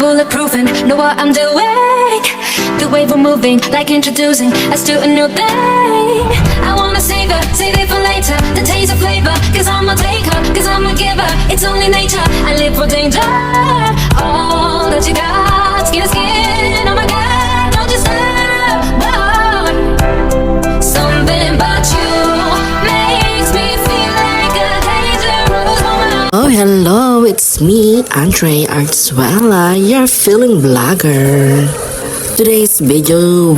bulletproof and know what I'm doing. The way we're moving, like introducing us to a new thing. I wanna savor, save it for later. The taste of flavor, cause I'm a taker, cause I'm a giver. It's only nature, I live for danger. All that you got, skin to skin, Andre Arzuela, your feeling blogger. Today's video,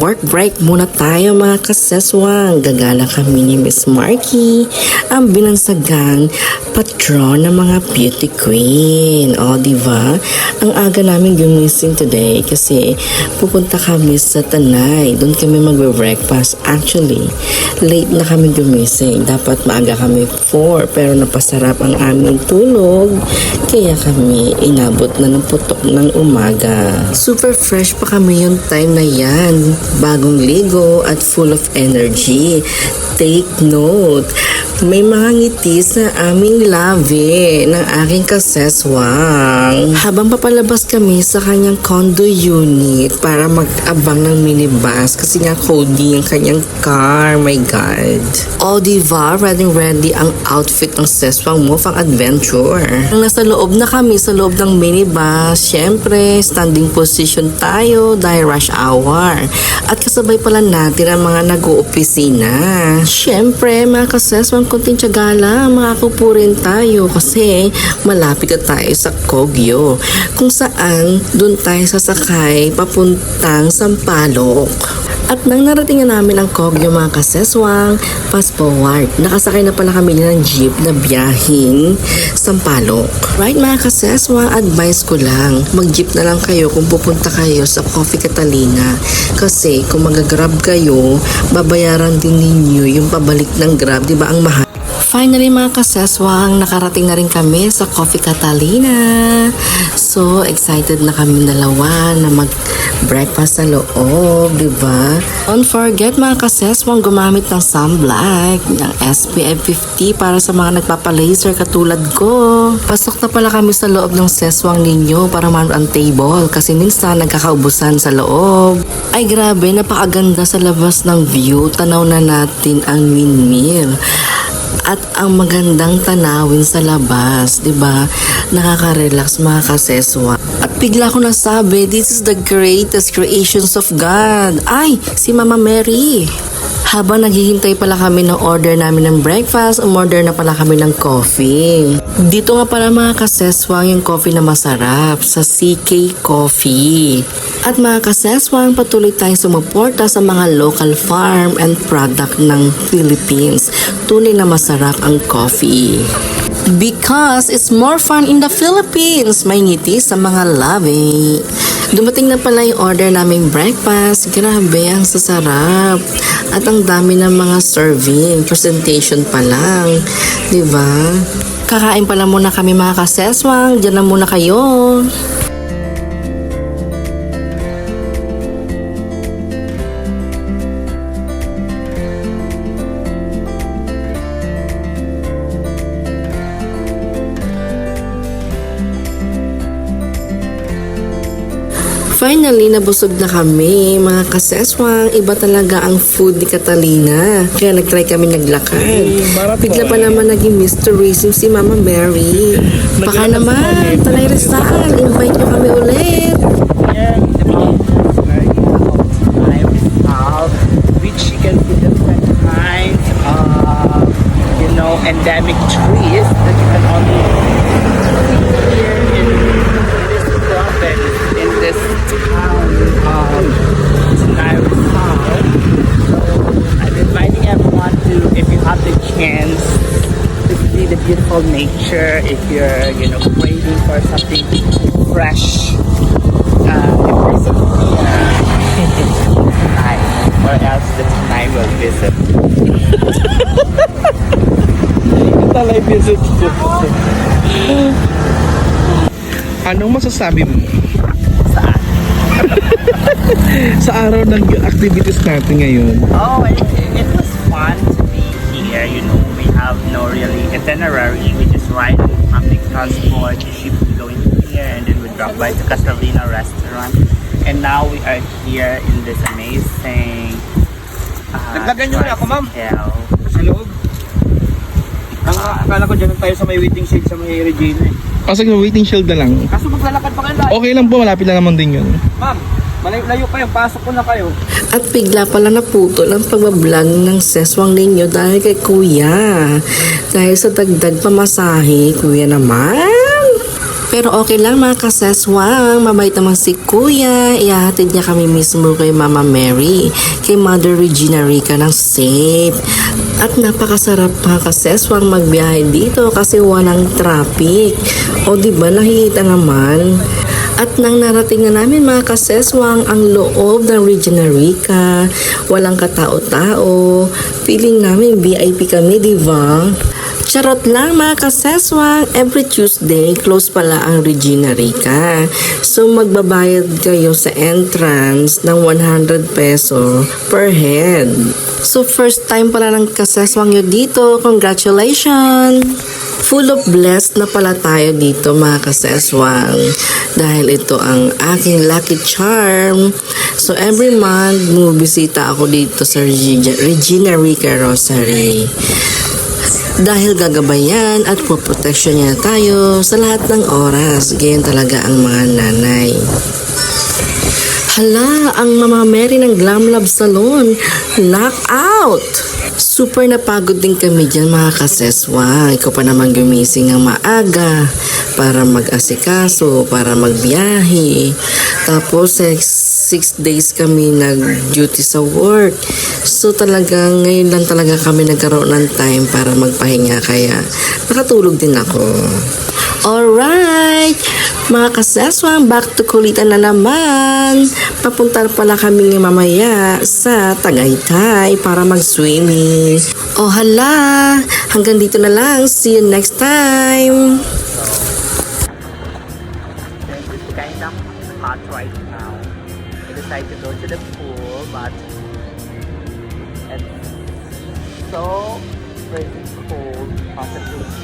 work break muna tayo mga kaseswang. Gagala kami ni Miss Marky, ang binansagan patron ng mga beauty queen. O, di ba? Ang aga namin gumising today kasi pupunta kami sa Tanay. Doon kami magbe-breakfast. Actually, late na kami gumising. Dapat maaga kami 4 pero napasarap ang aming tulog. Kaya kami inabot na ng putok ng umaga. Super fresh pa kami yung time na yan. Bagong ligo at full of energy. Take note, may mga ngiti sa aming labi ng aking kaseswang. Habang papalabas kami sa kanyang condo unit para mag-abang ng minibus kasi nga Cody yung kanyang car. My God. O diba, ready ready ang outfit ng seswang mo pang adventure. Nang nasa loob na kami sa loob ng minibus, syempre, standing position tayo dahil rush hour. At kasabay pala natin ang mga nag-oopisina. Syempre, mga kaseswang konting tiyaga lang, makakupo rin tayo kasi malapit na tayo sa Kogyo. Kung saan, dun tayo sasakay papuntang Sampaloc. At nang narating na namin ang Kogyo mga kaseswang, forward, nakasakay na pala kami ng jeep na biyahing Sampaloc. Right mga kaseswang, advice ko lang, mag-jeep na lang kayo kung pupunta kayo sa Coffee Catalina. Kasi kung mag-grab kayo, babayaran din ninyo yung pabalik ng grab, di ba ang mahal? Finally mga kaseswang, nakarating na rin kami sa Coffee Catalina. So, excited na kami dalawa na mag-breakfast sa loob, di ba? Don't forget mga kaseswang, gumamit ng sunblock, ng SPF 50 para sa mga nagpapalaser katulad ko. Pasok na pala kami sa loob ng seswang ninyo para man ang table kasi minsan nagkakaubusan sa loob. Ay grabe, napakaganda sa labas ng view. Tanaw na natin ang windmill at ang magandang tanawin sa labas, 'di ba? Nakaka-relax mga kaseswa. At bigla ko nasabi, this is the greatest creations of God. Ay, si Mama Mary. Habang naghihintay pala kami ng order namin ng breakfast, umorder na pala kami ng coffee. Dito nga pala mga kaseswang yung coffee na masarap sa CK Coffee. At mga kaseswang, patuloy tayong sumuporta sa mga local farm and product ng Philippines. Tunay na masarap ang coffee. Because it's more fun in the Philippines. May ngiti sa mga labi. Dumating na pala yung order naming breakfast. Grabe, ang sasarap. At ang dami ng mga serving. Presentation pa lang. Ba? Kakain pala muna kami mga kaseswang. Diyan na muna kayo. Finally, nabusog na kami, mga kaseswang. Iba talaga ang food ni Catalina. Kaya nagtry kami naglakad. Bigla pa naman naging mysterism si Mama Mary. Baka naman, Tanay Rizal, invite nyo kami ulit. here in beautiful nature, if you're, you know, craving for something fresh, uh, visit here tonight, or else the tonight will visit. Talay visit Anong masasabi mo Saan? sa araw ng activities natin ngayon? Oh, it, it was fun to be here. You know, have no really itinerary. We just ride on public transport. The ship will go in here and then we drop by the Catalina restaurant. And now we are here in this amazing uh, Naglagan na ako, ma'am. Sa loob. Ang akala ko dyan tayo sa may waiting shed sa may Regina eh. Sige, waiting shield na lang. Kaso maglalakad pa kayo. Okay lang po, malapit lang naman din yun. Ma'am, malayo-layo pa yung pasok ko na kayo. At bigla pala naputol ang pagbablog ng seswang ninyo dahil kay kuya. Dahil sa dagdag pamasahe, kuya naman. Pero okay lang mga kaseswang, mabait naman si kuya. Ihahatid niya kami mismo kay Mama Mary, kay Mother Regina Rica ng safe. At napakasarap mga kaseswang magbiyahe dito kasi walang traffic. O di ba nakikita naman? At nang narating na namin mga kaseswang ang loob ng Regina Rica, walang katao-tao, feeling namin VIP kami, di ba? Charot lang mga kaseswang, every Tuesday, close pala ang Regina Rica. So magbabayad kayo sa entrance ng 100 peso per head. So first time pala ng kaseswang nyo dito, congratulations! Full of blessed na pala tayo dito mga kaseswang dahil ito ang aking lucky charm. So every month, bumibisita ako dito sa Regina, Regina Rica Rosary. Dahil gagabayan at poproteksyon niya tayo sa lahat ng oras. Ganyan talaga ang mga nanay. Hala, ang Mama Mary ng Glam Lab Salon. Lock out! Super napagod din kami dyan mga kaseswa. Ikaw pa naman gumising ang maaga para mag-asikaso, para magbiyahe. Tapos, sex, 6 days kami nag-duty sa work. So talagang ngayon lang talaga kami nagkaroon ng time para magpahinga kaya nakatulog din ako. Alright! Mga kasaswang, back to kulitan na naman. Papunta pala kami mamaya sa Tagaytay para mag-swimming. Oh hala! Hanggang dito na lang. See you next time! so freezing cold possibly.